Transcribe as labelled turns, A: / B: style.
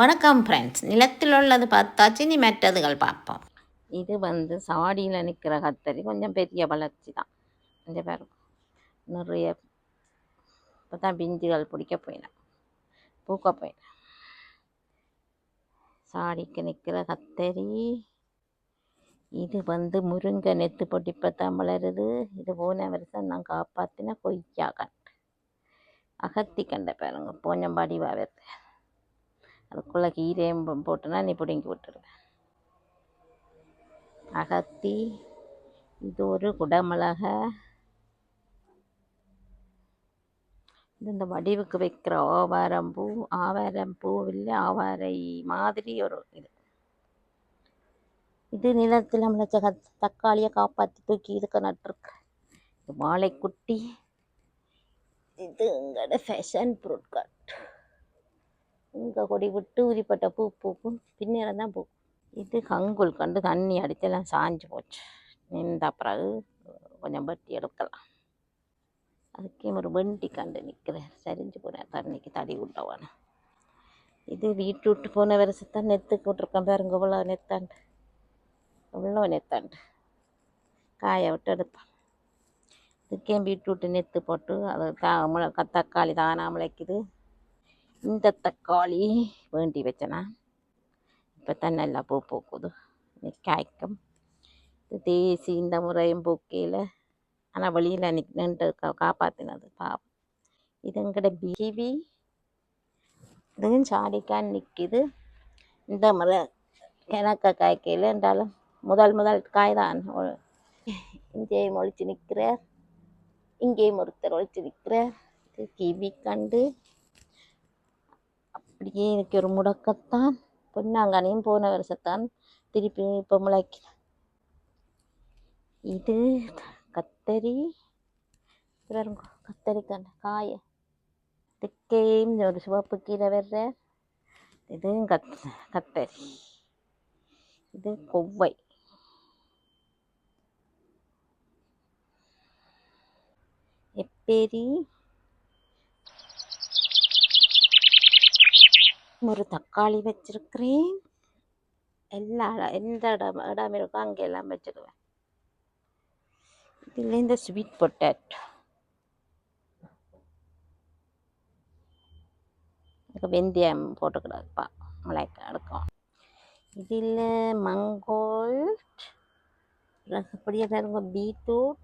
A: வணக்கம் ஃப்ரெண்ட்ஸ் நிலத்தில் உள்ளது பார்த்தாச்சு நீ மற்றதுகள் பார்ப்போம்.
B: இது வந்து சாடியில் நிற்கிற கத்தரி. கொஞ்சம் பெரிய வளர்ச்சி தான். கொஞ்சம் பேர் நிறைய இப்போ தான் பிஞ்சுகள் பிடிக்க போயினேன். பூக்க போயினேன். சாடிக்கு நிற்கிற கத்தரி. இது வந்து முருங்கை நெத்து பொட்டிப்போ தான் வளருது. இது போன வருஷம் நான் காப்பாற்றின கொய்யா கண்டு அகத்தி கண்ட பாருங்க போஞ்சம்பாடி வருது அதுக்குள்ளே கீரையும் போட்டுனா நீ பிடுங்கி விட்டுருவேன் அகத்தி இது ஒரு குடமிளகை. இது இந்த வடிவுக்கு வைக்கிற ஆவாரம்பூ ஆவாரம்பூ இல்லை ஆவாரை மாதிரி ஒரு இது. இது நிலத்தில் முளைச்ச கத் தக்காளியை காப்பாற்றி தூக்கி இதுக்கு நட்டுருக்கு. இது வாழைக்குட்டி. இது எங்களோட ஃபேஷன் பொருட்கள் இங்கே கொடி விட்டு உரிப்பட்ட பூ பூக்கும் பின்னேரம் தான் பூக்கும் இது கங்குல் கண்டு தண்ணி அடித்தெல்லாம் சாஞ்சு போச்சு. நின்ற பிறகு கொஞ்சம் வட்டி எடுக்கலாம். அதுக்கே ஒரு வெண்டி கண்டு நிற்கிறேன் சரிஞ்சு போனேன் தண்ணிக்கு தடி விட்டவான இது வீட்டு விட்டு போன வருஷத்தான் நெத்து விட்ருக்கேன் பாருங்க இவ்வளோ நெத்தாண்டு. இவ்வளோ நெத்தாண்டு. காய விட்டு எடுப்பேன் இதுக்கே பீட்ரூட்டு நெத்து போட்டு அது தா முளை தக்காளி தானா முளைக்குது. இந்த தக்காளி வேண்டி வச்சேனா. இப்போ தான் நல்லா பூ பூக்குது காய்க்கும். தேசி இந்த முறையும் பூக்கையில் ஆனால் வெளியில் நிக் நின்று கா காப்பாற்றினது பாவம். இது எங்கட பிவி. இதுவும் சாடிக்கான் நிற்கிது இந்த முறை கிணக்க காய்க்கையில் என்றாலும் முதல் முதல் காய் தான் இங்கேயும் ஒழிச்சு நிற்கிறார் இங்கேயும் ஒருத்தர் ஒழிச்சு நிற்கிறார் கிவி கண்டு அப்படியே எனக்கு ஒரு முடக்கத்தான் பொன்னாங்கனையும் போன வருஷத்தான் திருப்பி இப்போ முளைக்கு இது கத்தரி பாருங்க கத்தரிக்காய் காய. திக்கையும் ஒரு சிவப்பு கீரை வர்ற இது கத் கத்தரி. இது கொவ்வை. எப்பேரி ஒரு தக்காளி வச்சிருக்கிறேன். எல்லா இடம் எந்த இடம் இடம் இருக்கோ அங்கெல்லாம் வச்சுருவேன். இதில் இந்த ஸ்வீட் பொட்டேட்டோ அதுக்கு வெந்தயம் போட்டுக்கூடாதுப்பா மிளகா எடுக்கும். இதில் மங்கோல் அப்படியே பாருங்க பீட்ரூட்